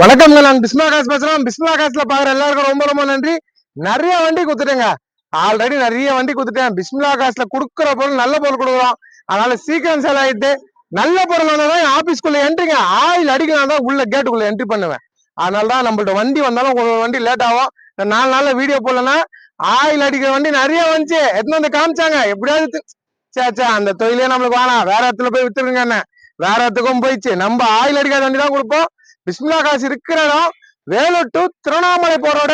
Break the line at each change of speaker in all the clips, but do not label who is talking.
வணக்கம்ங்க நான் பிஸ்மா காசு பேசுறேன். பிஸ்மா காசுல பாக்குற எல்லாருக்கும் ரொம்ப ரொம்ப நன்றி. நிறைய வண்டி குத்துட்டேங்க ஆல்ரெடி நிறைய வண்டி குத்துட்டேன் பிஸ்மிலா காசுல கொடுக்குற பொருள் நல்ல பொருள் கொடுக்குறோம். அதனால சீக்கிரம் சேல் ஆயிட்டு நல்ல பொருள் வந்தாதான் ஆபீஸ்க்குள்ள என்ட்ரிங்க ஆயில் அடிக்கலாம் தான் உள்ள கேட்டுக்குள்ள என்ட்ரி பண்ணுவேன். அதனால தான் நம்மள்ட்ட வண்டி வந்தாலும் ஒரு வண்டி லேட் ஆகும். இந்த நாலு நாள்ல வீடியோ போடலன்னா ஆயில் அடிக்கிற வண்டி நிறைய வந்துச்சு. எத்தனை வந்து காமிச்சாங்க. எப்படியாவது சேச்சா சே அந்த தொழிலே நம்மளுக்கு வேணாம். வேற இடத்துல போய் வித்துருங்க என்ன? வேற இடத்துக்கும் போயிடுச்சு. நம்ம ஆயில் அடிக்காத வண்டி தான் கொடுப்போம். பிஸ்மிலா காசு இருக்கிற இடம் வேலூர் டு திருவண்ணாமலை போறோட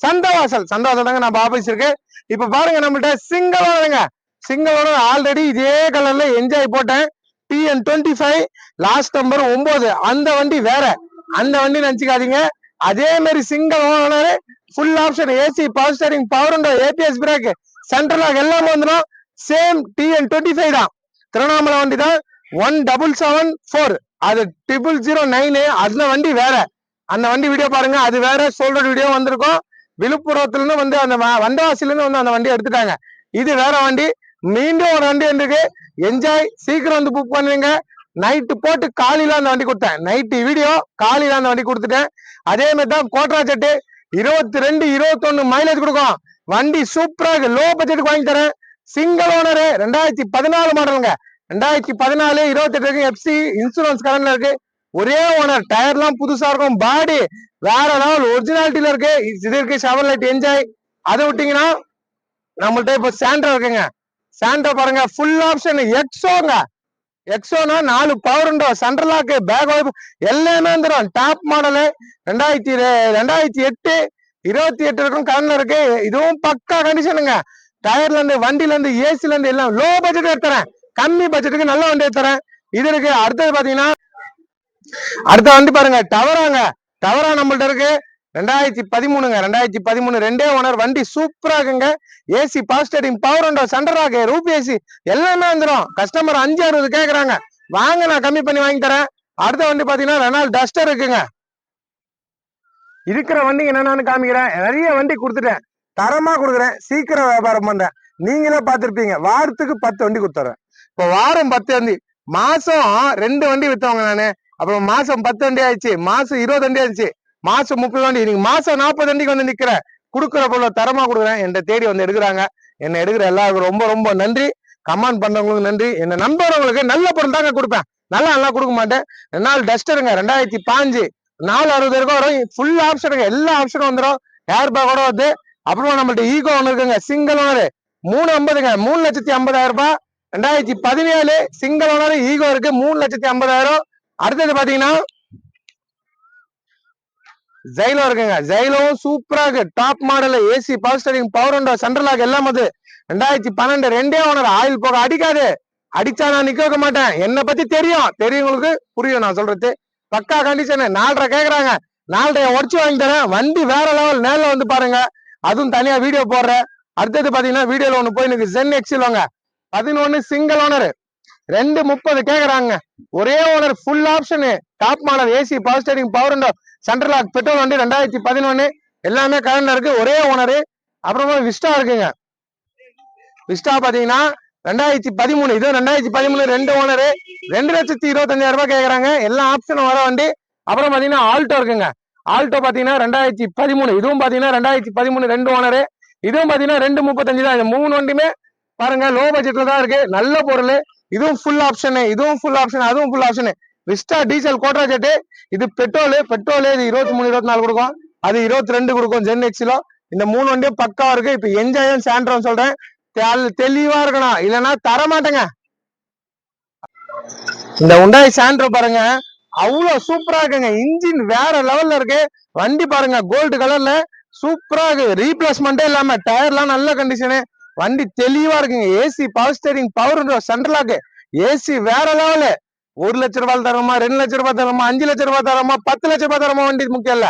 சந்தவாசல். சந்தவாசல் தாங்க நம்ம ஆபீஸ் இருக்கு. இப்ப பாருங்க நம்மள்ட்ட சிங்களோடங்க சிங்களோட ஆல்ரெடி இதே கலர்ல என்ஜாய் போட்டேன். TN twenty five last number ஒன்பது. அந்த வண்டி வேற. அந்த வண்டி நினைச்சுக்காதீங்க. அதே மாதிரி single owner full option AC power steering power window ABS brake central எல்லாமே வந்துடும் சேம் டிஎன் டுவெண்ட்டி ஃபைவ் தான். திருவண்ணாமலை வண்டி தான். ஒன் டபுள் செவன் ஃபோர் அது ட்ரிபிள் ஜீரோ நைனு அந்த வண்டி வேற. அந்த வண்டி வீடியோ பாருங்க அது வேற சோல்டர் வீடியோ வந்திருக்கும். விழுப்புரத்துல இருந்து வந்து அந்த வ- வந்தவாசில இருந்து வந்து அந்த வண்டி எடுத்துட்டாங்க. இது வேற வண்டி மீண்டும் ஒரு வண்டி இருக்கு என்ஜாய் சீக்கிரம் வந்து புக் பண்ணுவீங்க நைட்டு போட்டு காலையில அந்த வண்டி கொடுத்தேன். நைட்டு வீடியோ காலையில அந்த வண்டி கொடுத்துட்டேன். அதே மாதிரி தான் கோட்ரா செட்டு இருபத்தி ரெண்டு இருபத்தொன்னு மைலேஜ் கொடுக்கும். வண்டி சூப்பரா இருக்கு. லோ பட்ஜெட்டுக்கு வாங்கி தரேன். சிங்கிள் ஓனரு ரெண்டாயிரத்தி பதினாலு மாடலுங்க ரெண்டாயிரத்தி பதினாலு இருபத்தெட்டு வரைக்கும் எஃப்சி இன்சூரன்ஸ் கடன்ல இருக்கு. ஒரே ஓனர் டயர்லாம் புதுசா இருக்கும். பாடி வேற லெவல் ஒரிஜினாலிட்டியில இருக்கு. இது இருக்கு ஷவர் லைட் என்ஜாய் அதை விட்டீங்கன்னா நம்மள்ட்ட இப்ப சாண்ட்ரா இருக்குங்க. சாண்ட்ரா பாருங்க ஃபுல் ஆப்ஷன் எக்ஸோங்க எக்ஸோனா நாலு power window. Central lock back எல்லாமே வந்துடும் டாப் மாடலு ரெண்டாயிரத்தி ரெண்டாயிரத்தி எட்டு இருபத்தி எட்டு இருக்கும் கடன்ல இருக்கு. இதுவும் பக்கா கண்டிஷனுங்க டயர்ல இருந்து வண்டில இருந்து ஏசில இருந்து எல்லாம் லோ பட்ஜெட் எடுத்துறேன். கம்மி பட்ஜெட்டுக்கு நல்ல வண்டியை தரேன். இது இருக்கு. அடுத்தது பாத்தீங்கன்னா அடுத்த வண்டி பாருங்க. டவராங்க. டவரா நம்மள்ட்ட இருக்கு. ரெண்டாயிரத்தி பதிமூணுங்க. ரெண்டாயிரத்தி பதிமூணு ரெண்டே ஓனர் வண்டி சூப்பரா இருக்குங்க. ஏசி பாஸ்டரிங் பவர் உண்டோ சென்டராக ரூபி ஏசி எல்லாமே வந்துடும் கஸ்டமர் அஞ்சு அறுபது கேக்குறாங்க. வாங்க நான் கம்மி பண்ணி வாங்கி தரேன். அடுத்த வண்டி பாத்தீங்கன்னா ரெனால் டஸ்டர் இருக்குங்க. இருக்கிற வண்டிங்க என்னென்னு காமிக்கிறேன். நிறைய வண்டி கொடுத்துட்டேன். தரமா கொடுக்குறேன். சீக்கிரம் வியாபாரம் பண்றேன். நீங்களே பார்த்துருப்பீங்க. வாரத்துக்கு பத்து வண்டி கொடுத்துறேன். இப்போ வாரம் பத்து வண்டி மாசம் ரெண்டு வண்டி வித்தவங்க நானு. அப்புறம் மாசம் பத்து வண்டி ஆயிடுச்சு மாசம் இருபது வண்டி ஆயிடுச்சு மாசம் முப்பது வண்டி இன்னைக்கு மாசம் நாற்பது வண்டிக்கு வந்து நிக்கிறேன். கொடுக்குற பொருளை தரமா கொடுக்குறேன். என்னை தேடி வந்து எடுக்கிறாங்க. என்னை எடுக்கிற எல்லாருக்கும் ரொம்ப ரொம்ப நன்றி. கமெண்ட் பண்றவங்களுக்கு நன்றி. என்ன நம்புறவங்களுக்கு நல்ல பொருள் தாங்க கொடுப்பேன். நல்லா நல்லா கொடுக்க மாட்டேன். ரெண்டு நாள் டஸ்டருங்க ரெண்டாயிரத்தி பாஞ்சு நாலு அறுபது வரைக்கும் வரும். ஃபுல் ஆப்ஷனுங்க எல்லா ஆப்ஷனும் வந்துடும் ஏர் பேக்கோட வந்து அப்புறமா நம்மள்ட்ட ஈகோ ஒன்று இருக்குங்க. சிங்கிள் ஓனர் மூணு ஐம்பதுங்க. மூணு லட்சத்தி ஐம்பதாயிரம் ரூபாய். ரெண்டாயிரத்தி பதினேழு சிங்கிள் ஓனர் ஈகோ இருக்கு மூணு லட்சத்தி ஐம்பதாயிரம். அடுத்தது பாத்தீங்கன்னா ஜெயிலோ இருக்குங்க. ஜெயிலும் சூப்பரா இருக்கு. Top model AC power steering power window central lock எல்லாம் அது ரெண்டாயிரத்தி பன்னெண்டு ரெண்டே ஓனர் ஆயில் போக அடிக்காது. அடிச்சா நான் நிக்க வைக்க மாட்டேன். என்னை பத்தி தெரியும். தெரியுங்களுக்கு புரியும் நான் சொல்றது. பக்கா கண்டிஷன் நாலரை கேக்குறாங்க. நாலரை உடச்சு வாங்கி தரேன். வண்டி வேற லெவல் நேரில் வந்து பாருங்க. அதுவும் தனியா வீடியோ போடுறேன். அடுத்தது பாத்தீங்கன்னா வீடியோல ஒன்று போய் எனக்கு ஜென் எக்ஸில் வாங்க. பதினொன்னு சிங்கிள் ஓனர் ரெண்டு முப்பது கேக்குறாங்க. ஒரே owner full option top model AC power steering power window central lock petrol வண்டி ரெண்டாயிரத்தி பதினொன்னு. எல்லாமே கரண்ட்ல இருக்கு. ஒரே ஓனரு அப்புறமா விஸ்டா இருக்குங்க. விஸ்டா பாத்தீங்கன்னா ரெண்டாயிரத்தி பதிமூணு. இது ரெண்டாயிரத்தி பதிமூணு ரெண்டு ஓனரு ரெண்டு லட்சத்தி இருபத்தஞ்சாயிரம் ரூபாய் கேக்குறாங்க. எல்லா ஆப்ஷனும் வர வண்டி. அப்புறம் பாத்தீங்கன்னா ஆல்டோ இருக்குங்க. ஆல்டோ பாத்தீங்கன்னா ரெண்டாயிரத்தி பதிமூணு. இதுவும் பாத்தீங்கன்னா ரெண்டாயிரத்தி பதிமூணு ரெண்டு ஓனரு இதுவும் பாத்தீங்கன்னா ரெண்டு முப்பத்தஞ்சு தான். இந்த மூணு வண்டியுமே பாருங்க லோ பட்ஜெட்ல தான் இருக்கு. நல்ல பொருள். இதுவும் ஃபுல் ஆப்ஷனு இதுவும் ஃபுல் ஆப்ஷன் அதுவும் ஃபுல் ஆப்ஷனு விஸ்டா டீசல் கோட்ரா ஜெட்டு இது பெட்ரோல் பெட்ரோல் இது இருபத்தி மூணு இருபத்தி நாலு கொடுக்கும். அது இருபத்தி ரெண்டு கொடுக்கும் ஜென் எக்ஸிலோ இந்த மூணு வண்டியும் பக்காவா இருக்கு. இப்ப என்ஜாயும் சாண்ட்ரோன்னு சொல்றேன். தெளிவா இருக்கணும். இல்லைன்னா தர மாட்டேங்க. இந்த உண்டாய் சாண்ட்ரோ பாருங்க. அவ்வளவு சூப்பரா இருக்குங்க. இன்ஜின் வேற லெவல்ல இருக்கு. வண்டி பாருங்க கோல்டு கலர்ல சூப்பரா இருக்கு. ரீப்ளேஸ்மெண்ட்டே இல்லாம டயர்லாம் நல்ல கண்டிஷனு வண்டி தெளிவா இருக்குங்க. AC power steering power central lock AC வேற லெவலு ஒரு லட்ச ரூபாய் தரமா ரெண்டு லட்ச ரூபாய் தரமா அஞ்சு லட்ச ரூபாய் தரமா பத்து லட்ச ரூபாய் தரமா வண்டி முக்கியம் இல்ல.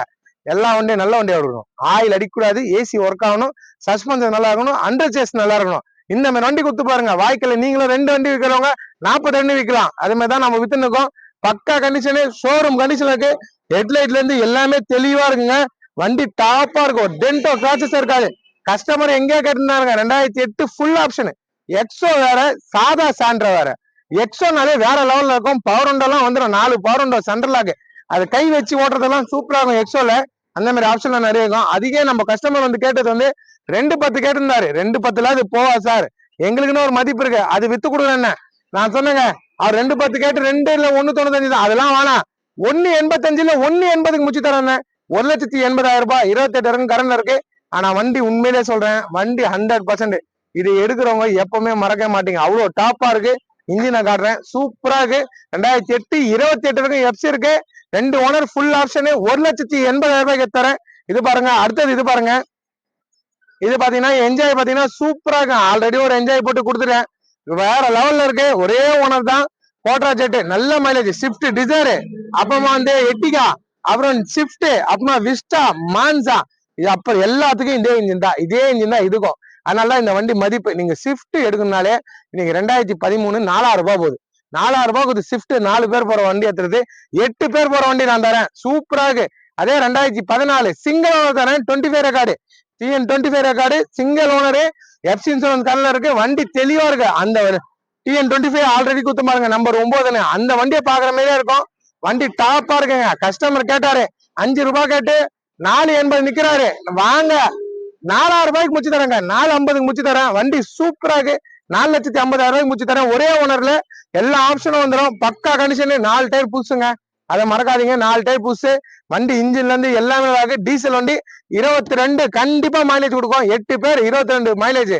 எல்லா வண்டியும் நல்ல வண்டியா இருக்கணும் ஆயில் அடிக்கக்கூடாது. ஏசி ஒர்க் ஆகணும். சஸ்பென்ஷன் நல்லா இருக்கணும். அண்டர் சேஸ் நல்லா இருக்கணும். இந்த மாதிரி வண்டி கொடுத்து பாருங்க. வாய்க்கல நீங்களும் ரெண்டு வண்டி விற்கிறவங்க நாற்பது வண்டி விற்கலாம் அது மாதிரி தான் நம்ம வித்துனுக்கோம் பக்கா கண்டிஷனு ஷோரூம் கண்டிஷன் இருக்கு. ஹெட்லைட்ல இருந்து எல்லாமே தெளிவா இருக்குங்க. வண்டி டாப்பா இருக்கும். டென்டோ கிராச்சஸ் இருக்காது. கஸ்டமர் எங்கே கட்டினாருங்க ரெண்டாயிரத்தி எட்டு ஃபுல் ஆப்ஷன் எக்ஸோ வேற சாதா சாண்ட்ரா வேற. எக்ஸோனாலே வேற லெவலில் இருக்கும். பவர் உண்டெல்லாம் வந்துடும் நாலு பவர் உண்டோ சென்ட்ரலாக்கு அது கை வச்சு ஓட்டுறதெல்லாம் சூப்பராக இருக்கும் எக்ஸோல அந்த மாதிரி ஆப்ஷன்லாம் நிறைய இருக்கும். அதிகே நம்ம கஸ்டமர் வந்து கேட்டது வந்து ரெண்டு பத்து கேட்டிருந்தாரு. ரெண்டு பத்துல அது போவா சார். எங்களுக்குன்னு ஒரு மதிப்பு இருக்கு. அது வித்து கொடுங்க என்ன நான் சொன்னேங்க அவர் ரெண்டு பத்து கேட்டு ரெண்டு இல்லை ஒன்னு தொண்ணூத்தஞ்சு தான். அதெல்லாம் வேணாம் ஒன்னு எண்பத்தஞ்சுல ஒன்னு எண்பதுக்கு முடிச்சு தரேன் ஒரு லட்சத்தி எண்பதாயிரம் ரூபாய் இருபத்தெட்டு இருக்கு கரண்ட் இருக்கு. ஆனா வண்டி உண்மையிலே சொல்றேன் வண்டி ஹண்ட்ரட் பர்சன்ட் இது எடுக்கிறவங்க எப்பவுமே மறக்க மாட்டீங்க. அவ்வளவு டாப்பா இருக்கு. இன்ஜினை காட்டுறேன். சூப்பரா இருக்கு. ரெண்டாயிரத்தி எட்டு இருபத்தி எட்டு வரைக்கும் எஃப்சி இருக்கு. ரெண்டு ஓனர் ஃபுல் ஆப்ஷனு ஒரு லட்சத்தி எண்பதாயிரம் ரூபாய்க்கு தரேன். இது பாருங்க. அடுத்தது இது பாருங்க. இது பாத்தீங்கன்னா என்ஜாய் பாத்தீங்கன்னா சூப்பரா இருக்கும் ஆல்ரெடி ஒரு என்ஜாய் போட்டு கொடுத்துட்டேன். வேற லெவல்ல இருக்கு. ஒரே ஓனர் தான். கோட்ரா ஜெட்டு நல்ல மைலேஜ் ஸ்விஃப்ட் டிசைரு அப்புறமா வந்து எட்டிகா அப்புறம் ஸ்விஃப்ட் அப்புறமா விஸ்டா மான்சா இது அப்போ எல்லாத்துக்கும் இதே இன்ஜின் தான். இதே இன்ஜின் தான் இதுக்கும். அதனால இந்த வண்டி மதிப்பு நீங்க ஸ்விஃப்ட் எடுக்கணும்னாலே நீங்க ரெண்டாயிரத்தி பதிமூணு நாலாயிரம் ரூபாய் போகுது. நாலாயிரம் ரூபாய்க்கு போகுது ஸ்விஃப்ட் நாலு பேர் போற வண்டி எடுத்துறது எட்டு பேர் போற வண்டி நான் தரேன். சூப்பரா இருக்கு. அதே ரெண்டாயிரத்தி பதினாலு சிங்கிள் ஓனர் தரேன் twenty five record TN twenty five record single owner FC insurance கலர்ல இருக்கு. வண்டி தெளிவா இருக்கு. அந்த டிஎன் டுவெண்ட்டி ஃபைவ் ஆல்ரெடி குத்து பாருங்க நம்பர் ஒன்பதுன்னு அந்த வண்டியை பாக்குற மாதிரியே இருக்கும். வண்டி டாப்பா இருக்குங்க. கஸ்டமர் கேட்டாரு அஞ்சு ரூபாய் கேட்டு நாலு எண்பது நிக்கிறாரு. வாங்க. நாலாயிரம் ரூபாய்க்கு முடிச்சு தரேங்க. நாலு ஐம்பதுக்கு முடிச்சு தரேன். வண்டி சூப்பரா இருக்கு. நாலு லட்சத்தி ஐம்பதாயிரம் ரூபாய்க்கு முடிச்சு தரேன். ஒரே ஓனர்ல எல்லா ஆப்ஷனும் வந்துடும் பக்கா கண்டிஷன் நாலு டயர் புதுசுங்க. அதை மறக்காதீங்க. நாலு டயர் புதுசு. வண்டி இன்ஜின்ல இருந்து எல்லாமே இருக்கு டீசல் வண்டி இருபத்தி ரெண்டு கண்டிப்பா மைலேஜ் கொடுக்கும். எட்டு பேர் இருபத்தி ரெண்டு மைலேஜ்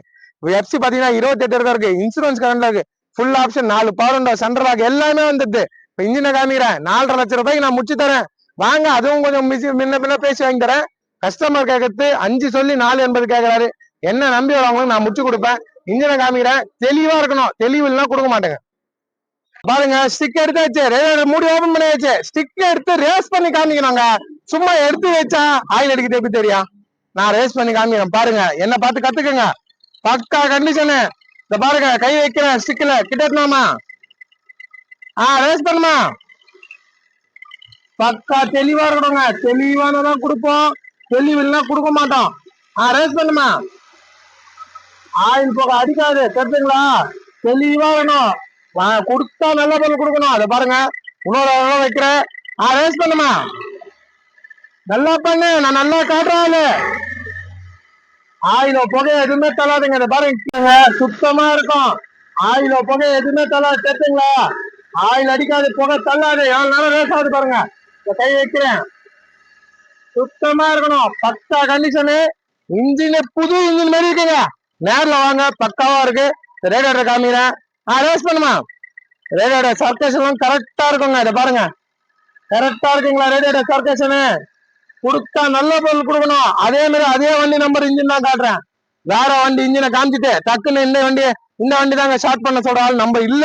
எஃப்சி பாத்தீங்கன்னா இருபத்தி எட்டு தான் இருக்கு. இன்சூரன்ஸ் கரண்ட்ல இருக்கு. ஃபுல் ஆப்ஷன் நாலு பவர் விண்டோ சென்ட்ரல் எல்லாமே வந்துடுது. இப்ப இன்ஜினை காமிக்கிறேன். நாலரை லட்சம் ரூபாய்க்கு நான் முடிச்சு தரேன். வாங்க அதுவும் கொஞ்சம் மிஸ் முன்ன பின்ன பேசி வாங்கி தரேன் கஸ்டமர் கேட்கறது அஞ்சு சொல்லி நாலு எண்பது கேட்கறாரு என்ன நம்பி வரவங்களுக்கு நான் முடிச்சு கொடுப்பேன். இன்ஜினை காமிக்கிறேன். தெளிவா இருக்கணும். தெளிவு இல்லைன்னா கொடுக்க மாட்டேங்க. பாருங்க ஸ்டிக் எடுத்தாச்சு. ரே- மூடி ஓபன் பண்ணியாச்சு. ஸ்டிக் எடுத்து ரேஸ் பண்ணி காமிக்கணுங்க. சும்மா எடுத்து வச்சா ஆயில் அடிக்கிறது எப்படி தெரியும் நான் ரேஸ் பண்ணி காமிக்கிறேன். பாருங்க என்ன பார்த்து கத்துக்கங்க. பக்கா கண்டிஷனு இந்த பாருங்க கை வைக்கிறேன் ஸ்டிக்ல கிட்டமா ஆ ரேஸ் பண்ணுமா? பக்கா தெளிவா இருக்கணுங்க. தெளிவானதான் கொடுப்போம். தெளிவு இல்லைன்னா கொடுக்க மாட்டோம். ஆ ரேஸ் பண்ணுமா? ஆயில் போக அடிக்காது. தெரிஞ்சுங்களா தெளிவா வேணும். கொடுத்தா நல்ல பொருள் கொடுக்கணும். அதை பாருங்க. இன்னொரு அளவு வைக்கிறேன். ஆ ரேஸ் பண்ணுமா? நல்லா பண்ணு. நான் நல்லா காட்டுறேன் ஆயில புகை எதுவுமே தள்ளாதுங்க. இதை பாருங்க. சுத்தமா இருக்கும். ஆயில புகை எதுவுமே தள்ளாது. தெரிஞ்சுங்களா ஆயில் அடிக்காது. புகை தள்ளாது. எவ்வளவு நேரம் ரேஸ் ஆகுது பாருங்க. கை வைக்கிறேன். சுத்தமா இருக்கணும். பக்கா கண்டிஷனு இன்ஜின் புது இன்ஜின் மாதிரி இருக்குங்க. நேர்ல வாங்க பக்காவா இருக்கு. ரேடியோட காமிக்கிறேன். ஆ ரேஸ் பண்ணுமா? ரேடியோட சர்க்கேஷன் கரெக்டா இருக்குங்க. இதை பாருங்க. கரெக்டா இருக்குங்களா ரேடியோட சர்க்கேஷனு கொடுத்தா நல்ல பொருள் கொடுக்கணும். அதே மாதிரி அதே வண்டி நம்பர் இன்ஜின் தான் காட்டுறேன். வேற வண்டி இன்ஜினை காமிச்சிட்டு டக்குன்னு இந்த வண்டி இந்த வண்டி தாங்க ஷார்ட் பண்ண சொல்ற ஆள் நம்ம இல்ல.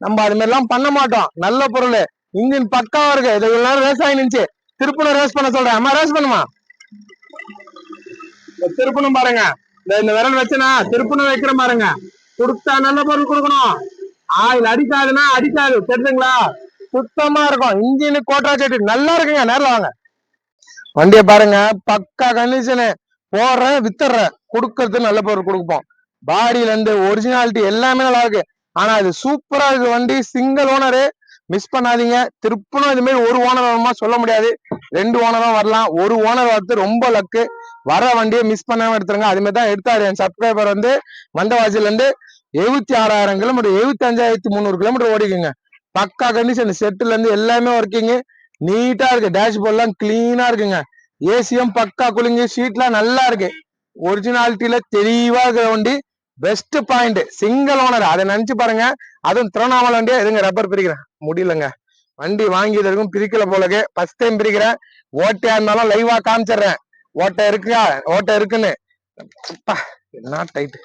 நம்ம அது மாதிரி எல்லாம் பண்ண மாட்டோம். நல்ல பொருள். இன்ஜின் பக்காவா இருக்கு இது இவ்வளவு நேரம் ரேஸ் ஆகி நின்ச்சு திருப்பணம் ரேஸ் பண்ண சொல்றேன். அம்மா ரேஸ் பண்ணுமா? இந்த திருப்பணம் பாருங்க. இந்த இந்த விரல் வச்சனா திருப்பணம் வைக்கிற பாருங்க. கொடுத்தா நல்ல பொருள் கொடுக்கணும். ஆயில் அடிக்காதுன்னா அடிக்காது. தெரிஞ்சுங்களா சுத்தமா இருக்கும். இன்ஜின் கோட்டா செட்டு நல்லா இருக்குங்க. நேரில் வாங்க. வண்டியை பாருங்க. பக்கா கண்டிஷனு போடுறேன் வித்துறேன் கொடுக்கறது நல்ல பொருள் கொடுப்போம். பாடியில இருந்து ஒரிஜினாலிட்டி எல்லாமே நல்லா இருக்கு. ஆனா இது சூப்பரா இருக்கு வண்டி. சிங்கிள் ஓனரு மிஸ் பண்ணாதீங்க. திருப்பணும் இதுமாரி ஒரு ஓனர் வருமா சொல்ல முடியாது. ரெண்டு ஓனரும் வரலாம். ஒரு ஓனர் வரது ரொம்ப லக்கு வர வண்டியை மிஸ் பண்ணாம எடுத்துருங்க. அது தான் எடுத்தாரு. என் சப்ஸ்கிரைபர் வந்து மந்தவாசிலேருந்து எழுபத்தி ஆறாயிரம் கிலோமீட்டர் எழுபத்தி அஞ்சாயிரத்தி முந்நூறு கிலோமீட்டர் ஓடிக்குங்க. பக்கா கண்டிஷன் செட்டுலேருந்து எல்லாமே ஒர்க்கிங் நீட்டாக இருக்குது டேஷ்போர்ட்லாம் க்ளீனாக இருக்குங்க. ஏசியும் பக்கா குளிங்கு ஷீட்லாம் நல்லா இருக்குது ஒரிஜினாலிட்டியில் தெளிவாக இருக்கிற வண்டி. பெஸ்ட் பாயிண்ட் சிங்கிள் ஓனர் அதை நினைச்சு பாருங்க. அதுவும் திருவண்ணாமலை வண்டியா இதுங்க ரப்பர் பிரிக்கிறேன். முடியலங்க. வண்டி வாங்கியது இருக்கும் பிரிக்கல போலக்கு. ஃபர்ஸ்ட் டைம் பிரிக்கிறேன். ஓட்டையா இருந்தாலும் லைவா காமிச்சிடுறேன். ஓட்டை இருக்கா? ஓட்டை இருக்குன்னு. என்ன டைட்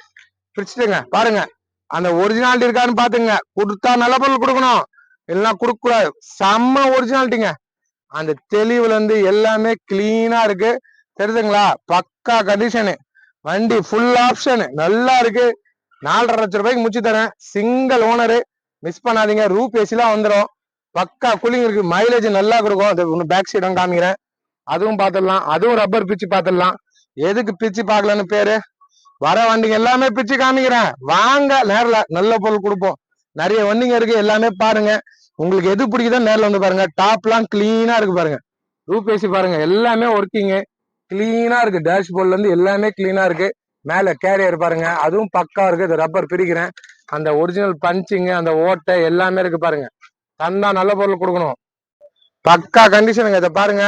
பிரிச்சுட்டுங்க பாருங்க. அந்த ஒரிஜினாலிட்டி இருக்கான்னு பாத்துங்க கொடுத்தா நல்ல பொருள் கொடுக்கணும். இல்லைன்னா கொடுக்க கூடாது செம்ம ஒரிஜினாலிட்டிங்க அந்த தெளிவுல இருந்து எல்லாமே கிளீனா இருக்கு. தெரியுதுங்களா? பக்கா கண்டிஷனு வண்டி ஃபுல் ஆப்ஷன் நல்லா இருக்கு. நாலரை லட்சம் ரூபாய்க்கு முடிச்சு தரேன். சிங்கிள் ஓனரு மிஸ் பண்ணாதீங்க. ரூப் ஏசிலாம் வந்துடும் பக்கா கூலிங் இருக்கு. மைலேஜ் நல்லா கொடுக்கும். அது ஒன்று பேக் சைடும் காமிக்கிறேன். அதுவும் பார்த்துடலாம் அதுவும் ரப்பர் பிச்சு பார்த்துடலாம் எதுக்கு பிச்சு பார்க்கலன்னு பேரு? வர வண்டிங்க எல்லாமே பிச்சு காமிக்கிறேன். வாங்க நேரில் நல்ல பொருள் கொடுப்போம். நிறைய வண்டிங்க இருக்கு. எல்லாமே பாருங்க. உங்களுக்கு எது பிடிக்குதோ நேரில் வந்து பாருங்க. டாப்லாம் கிளீனா இருக்கு பாருங்க. ரூப் ஏசி பாருங்க. எல்லாமே ஒர்க்கிங்கு கிளீனா இருக்கு. டேஷ்போர்ட்ல இருந்து எல்லாமே கிளீனா இருக்கு. மேல கேரியர் பாருங்க. அதுவும் பக்கா இருக்கு. இது ரப்பர் பிரிக்கிறேன். அந்த ஒரிஜினல் பஞ்சிங் அந்த ஓட்டை எல்லாமே இருக்கு பாருங்க. தந்தா நல்ல பொருள் கொடுக்கணும். பக்கா கண்டிஷனுங்க இதை பாருங்க.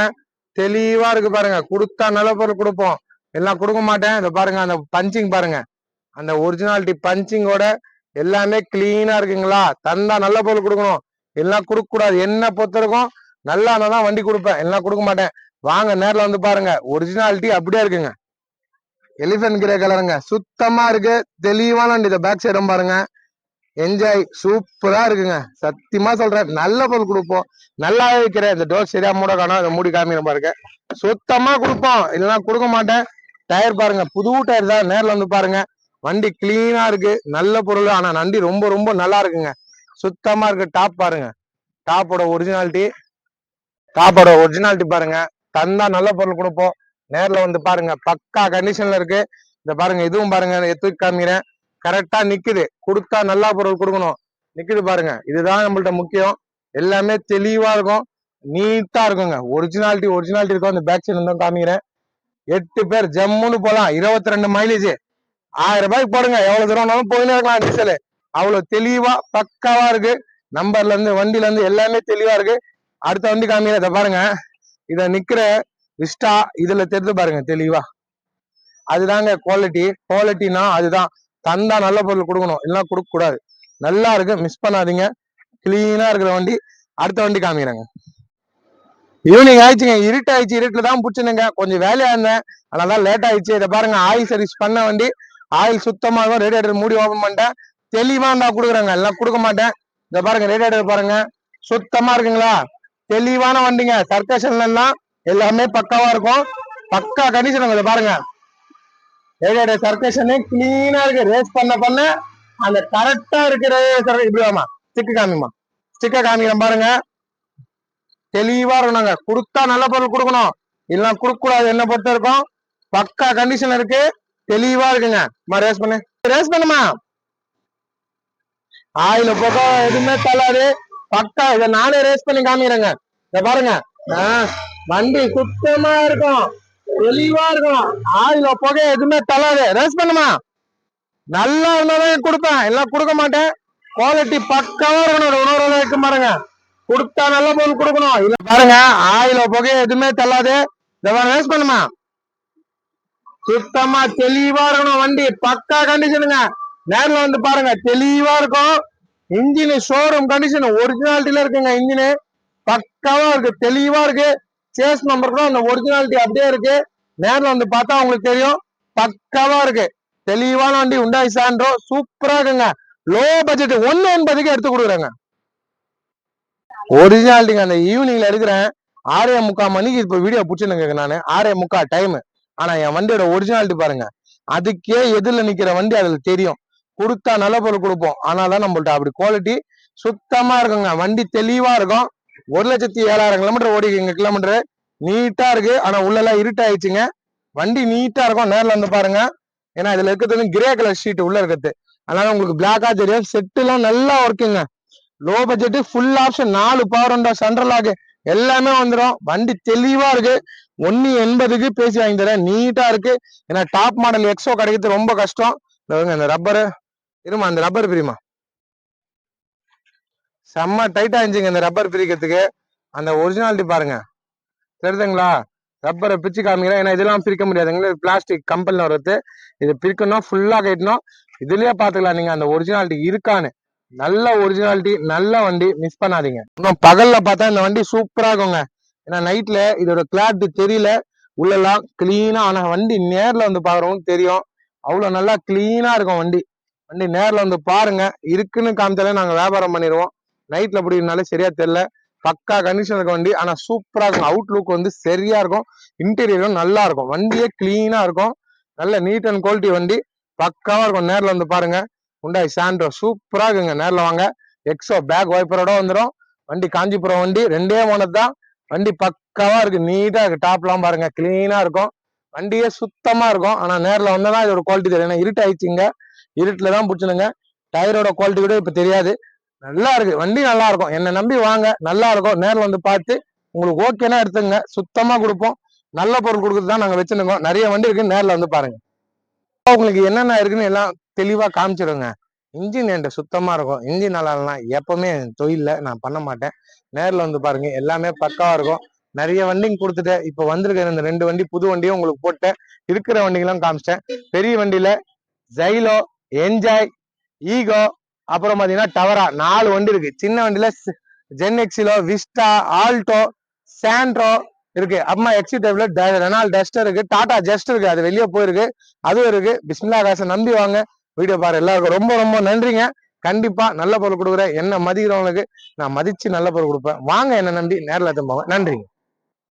தெளிவா இருக்கு பாருங்க. கொடுத்தா நல்ல பொருள் கொடுப்போம். எல்லாம் கொடுக்க மாட்டேன். இதை பாருங்க. அந்த பஞ்சிங் பாருங்க. அந்த ஒரிஜினாலிட்டி பஞ்சிங்கோட எல்லாமே கிளீனா இருக்குங்களா? தந்தா நல்ல பொருள் கொடுக்கணும். எல்லாம் கொடுக்க கூடாது என்ன பொறுத்தவரைக்கும் நல்லா இருந்தா தான் வண்டி கொடுப்பேன். எல்லாம் கொடுக்க மாட்டேன். வாங்க நேரில் வந்து பாருங்க. ஒரிஜினாலிட்டி அப்படியே இருக்குங்க. எலிஃபென்ட் கிரே கலருங்க சுத்தமா இருக்கு. தெளிவான வண்டி. இந்த பேக் சைடும் பாருங்க. என்ஜாய் சூப்பரா இருக்குங்க. சத்தியமா சொல்றேன். நல்ல பொருள் கொடுப்போம். நல்லா இருக்கிற இந்த டோர் சரியா மூட காணும். அதை மூடி காமிக்கிற பாருங்க. சுத்தமா கொடுப்போம். இல்லைன்னா கொடுக்க மாட்டேன். டயர் பாருங்க. புது டயர் தான். நேரில் வந்து பாருங்க. வண்டி கிளீனா இருக்கு. நல்ல பொருள். ஆனா நண்டி ரொம்ப ரொம்ப நல்லா இருக்குங்க. சுத்தமா இருக்கு. டாப் பாருங்க. டாப்போட ஒரிஜினாலிட்டி டாப்போட ஒரிஜினாலிட்டி பாருங்க. தந்தா நல்ல பொருள் கொடுப்போம். நேர்ல வந்து பாருங்க பக்கா கண்டிஷன்ல இருக்கு. இந்த பாருங்க இதுவும் பாருங்க எத்துக்கு காமிக்கிறேன். கரெக்டா நிக்குது. கொடுத்தா நல்லா பொருள் கொடுக்கணும். நிக்குது பாருங்க. இதுதான் நம்மள்ட்ட முக்கியம். எல்லாமே தெளிவா இருக்கும். நீட்டா இருக்குங்க. ஒரிஜினாலிட்டி ஒரிஜினாலிட்டி இருக்கும் அந்த பேக் சைடு தான் காமிக்கிறேன். எட்டு பேர் ஜம்முன்னு போலாம். இருபத்தி ரெண்டு மைலேஜ் ஆயிரம் ரூபாய்க்கு போடுங்க. எவ்வளவு தூரம் வேணாலும் போயினே இருக்கலாம் டீசல் அவ்வளவு தெளிவா பக்காவா இருக்கு. நம்பர்ல இருந்து வண்டில இருந்து எல்லாமே தெளிவா இருக்கு. அடுத்த வண்டி காமிக்கிறேன். இதை பாருங்க. இத நிக்கிற விஸ்டா இதுல தெரிந்து பாருங்க தெளிவா. அதுதாங்க குவாலிட்டி குவாலிட்டினா அதுதான். தந்தா நல்ல பொருள் கொடுக்கணும். இல்லைன்னா கொடுக்க கூடாது நல்லா இருக்கு மிஸ் பண்ணாதீங்க. கிளீனா இருக்கிற வண்டி அடுத்த வண்டி காமிக்கிறேங்க. ஈவினிங் ஆயிடுச்சுங்க. இருட்டு ஆயிடுச்சு. இருட்டுல தான் பிடிச்சினுங்க கொஞ்சம் வேலையா இருந்தேன். அதனால லேட் ஆயிடுச்சு. இதை பாருங்க ஆயில் சர்வீஸ் பண்ண வண்டி. ஆயில் சுத்தமாக ரேடியேட்டர் மூடி ஓபன் பண்ணிட்டேன். தெளிவா இருந்தா கொடுக்குறேங்க. எல்லாம் கொடுக்க மாட்டேன். இதை பாருங்க ரேடியேட்டர் பாருங்க. சுத்தமா இருக்குங்களா? தெளிவான வண்டிங்க. சர்க்கஷன்ல எல்லாமே பக்காவா இருக்கும். பக்கா கண்டிஷன் கொஞ்சம் பாருங்க. ரேடியேட்டர் சர்க்கேஷனே கிளீனா இருக்கு. ரேஸ் பண்ண பண்ண அந்த கரெக்டா இருக்கிற இப்படி வாமா ஸ்டிக்கு காமிமா ஸ்டிக்க காமிக்கிறேன் பாருங்க. தெளிவா இருக்கணுங்க. கொடுத்தா நல்ல பொருள் கொடுக்கணும். இல்லைன்னா கொடுக்க கூடாது என்ன பொறுத்த இருக்கும் பக்கா கண்டிஷன் இருக்கு. தெளிவா இருக்குங்க. ரேஸ் பண்ணு. ரேஸ் பண்ணுமா ஆயில போக எதுவுமே தள்ளாது. பக்கா இதை நானே ரேஸ் பண்ணி காமிக்கிறேங்க. இத பாருங்க. வண்டி சுத்தமா இருக்கும். தெளிவா இருக்கும். ஆயில புகை எதுவுமே தள்ளாது ரேஸ் பண்ணுமா? நல்லா இருந்தாதான் கொடுப்பேன். எல்லாம் கொடுக்க மாட்டேன். குவாலிட்டி பக்காவா இருக்கணும். உணவு வைக்க பாருங்க. கொடுத்தா நல்ல பொருள் கொடுக்கணும். இல்ல பாருங்க. ஆயில புகை எதுவுமே தள்ளாது இத ரேஸ் பண்ணுமா? சுத்தமா தெளிவா இருக்கணும். வண்டி பக்கா கண்டிஷனுங்க நேர்ல வந்து பாருங்க. தெளிவா இருக்கும். இன்ஜின் ஷோரூம் கண்டிஷன் ஒரிஜினாலிட்டில இருக்குங்க இன்ஜின். பக்காவா இருக்கு தெளிவா இருக்கு. சேஸ் நம்பர் கூட அந்த ஒரிஜினாலிட்டி அப்படியே இருக்கு. நேரில் வந்து பார்த்தா உங்களுக்கு தெரியும். பக்காவா இருக்கு. தெளிவான வண்டி உண்டாய் சாண்ட்ரோ சூப்பரா இருக்குங்க. லோ பட்ஜெட் ஒன்னு எண்பதுக்கு எடுத்து கொடுக்குறேங்க. ஒரிஜினாலிட்டிங்க அந்த ஈவினிங்ல எடுக்கிறேன். ஆறே முக்கால் மணிக்கு இப்ப வீடியோ பிடிச்சிருங்க நான். ஆறே முக்கால் டைம் ஆனா என் வண்டியோட ஒரிஜினாலிட்டி பாருங்க. அதுக்கே எதிரில் நிக்கிற வண்டி அதுல தெரியும். கொடுத்தா நல்ல பொருள் கொடுப்போம். ஆனாதான் நம்மள்ட்ட அப்படி குவாலிட்டி சுத்தமா இருக்குங்க. வண்டி தெளிவா இருக்கும். ஒரு லட்சத்தி ஏழாயிரம் கிலோமீட்டர் ஓடிக்குங்க கிலோமீட்டர் நீட்டா இருக்கு. ஆனா உள்ள எல்லாம் இருட்டாயிடுச்சுங்க. வண்டி நீட்டா இருக்கும். நேரில் வந்து பாருங்க. ஏன்னா இதுல இருக்கிறது வந்து கிரே கலர் ஷீட் உள்ள இருக்கிறது. அதனால உங்களுக்கு பிளாக்கா தெரியும். செட்டுலாம் நல்லா ஒர்க்குங்க லோ பட்ஜெட் ஃபுல் ஆப்ஷன் நாலு பவர் உண்டா? சென்ட்ரல் லாக் எல்லாமே வந்துடும் வண்டி தெளிவா இருக்கு. ஒன்னு எண்பதுக்கு பேசி வாங்கி தரேன். நீட்டா இருக்கு. ஏன்னா டாப் மாடல் எக்ஸோ கிடைக்கிறது ரொம்ப கஷ்டம். இந்த ரப்பரு இருமா அந்த ரப்பர் பிரிமா செம்ம டைட்டா இருந்துச்சுங்க இந்த ரப்பர் பிரிக்கிறதுக்கு. அந்த ஒரிஜினாலிட்டி பாருங்க. தெரியுதுங்களா? ரப்பரை பிரிச்சு காமிக்கிறேன். ஏன்னா இதெல்லாம் பிரிக்க முடியாதுங்களா பிளாஸ்டிக் கம்பெனில் வர்றது இது பிரிக்கணும் ஃபுல்லாக கட்டணும் இதுலயே பாத்துக்கலாம் நீங்க. அந்த ஒரிஜினாலிட்டி இருக்கான்னு. நல்ல ஒரிஜினாலிட்டி நல்ல வண்டி. மிஸ் பண்ணாதீங்க. இன்னும் பகல்ல பார்த்தா இந்த வண்டி சூப்பரா இருக்குங்க. ஏன்னா நைட்ல இதோட கிளாரிட்டி தெரியல. உள்ளெல்லாம் கிளீனா ஆனா வண்டி நேரில் வந்து பாக்குறவங்க தெரியும். அவ்வளோ நல்லா கிளீனா இருக்கும் வண்டி. வண்டி நேரில் வந்து பாருங்க. இருக்குன்னு காமிச்சாலே நாங்கள் வியாபாரம் பண்ணிடுவோம். நைட்டில் அப்படினாலே சரியா தெரில பக்கா கண்டிஷன் இருக்க வண்டி. ஆனால் சூப்பராக இருக்கும். அவுட்லுக் வந்து சரியா இருக்கும். இன்டீரியரும் நல்லா இருக்கும். வண்டியே கிளீனாக இருக்கும். நல்ல நீட் அண்ட் குவாலிட்டி வண்டி. பக்காவாக இருக்கும். நேரில் வந்து பாருங்க. உண்டாய் சாண்ட்ரோ சூப்பராக இருக்குங்க. நேரில் வாங்க. எக்ஸோ பேக் வைப்பரோட வந்துடும் வண்டி காஞ்சிபுரம் வண்டி. ரெண்டே ஓனர் தான் வண்டி பக்காவா இருக்கு. நீட்டா இருக்கு. டாப்லாம் பாருங்க. கிளீனா இருக்கும். வண்டியே சுத்தமா இருக்கும். ஆனா நேர்ல வந்தா இதோட குவாலிட்டி தெரியும். ஏன்னா இருட்டாயிடுச்சுங்க. இருட்டில் தான் பிடிச்சனுங்க. டயரோட குவாலிட்டி கூட இப்போ தெரியாது. நல்லா இருக்கு. வண்டி நல்லா இருக்கும். என்னை நம்பி வாங்க. நல்லா இருக்கும். நேரில் வந்து பார்த்து உங்களுக்கு ஓகேனா எடுத்துங்க சுத்தமாக கொடுப்போம். நல்ல பொருள் கொடுக்குறது தான் நாங்கள் வச்சுருக்கோம் நிறைய வண்டி இருக்கு. நேரில் வந்து பாருங்க. உங்களுக்கு என்னென்ன இருக்குன்னு எல்லாம் தெளிவாக காமிச்சிடுங்க இன்ஜின் என்கிட்ட சுத்தமாக இருக்கும். இன்ஜின் நல்லா இல்லைனா எப்பவுமே தொழிலில் நான் பண்ண மாட்டேன். நேரில் வந்து பாருங்க. எல்லாமே பக்காவாக இருக்கும். நிறைய வண்டிங்க கொடுத்துட்டேன். இப்போ வந்திருக்கிற இந்த ரெண்டு வண்டி புது வண்டியும் உங்களுக்கு போட்டேன். இருக்கிற வண்டிகளும் காமிச்சிட்டேன். பெரிய வண்டியில் ஜைலோ என்ஜாய் ஈகோ அப்புறம் பார்த்தீங்கன்னா டவரா நாலு வண்டி இருக்கு. சின்ன வண்டியில ஜென் எக்ஸிலோ விஸ்டா ஆல்டோ சாண்ட்ரோ இருக்கு. அம்மா எக்ஸி டைப்ல ரெனால் டஸ்டர் இருக்கு. டாடா ஜஸ்ட் இருக்கு. அது வெளியே போயிருக்கு. அதுவும் இருக்கு. பிஸ்மில்லா காசை நம்பி வாங்க. வீடியோ பாரு. எல்லாருக்கும் ரொம்ப ரொம்ப நன்றிங்க. கண்டிப்பா நல்ல பொருள் கொடுக்குறேன். என்ன மதிக்கிறவங்களுக்கு நான் மதிச்சு நல்ல பொருள் கொடுப்பேன். வாங்க என்ன நம்பி நேரில் திரும்பவும் நன்றிங்க.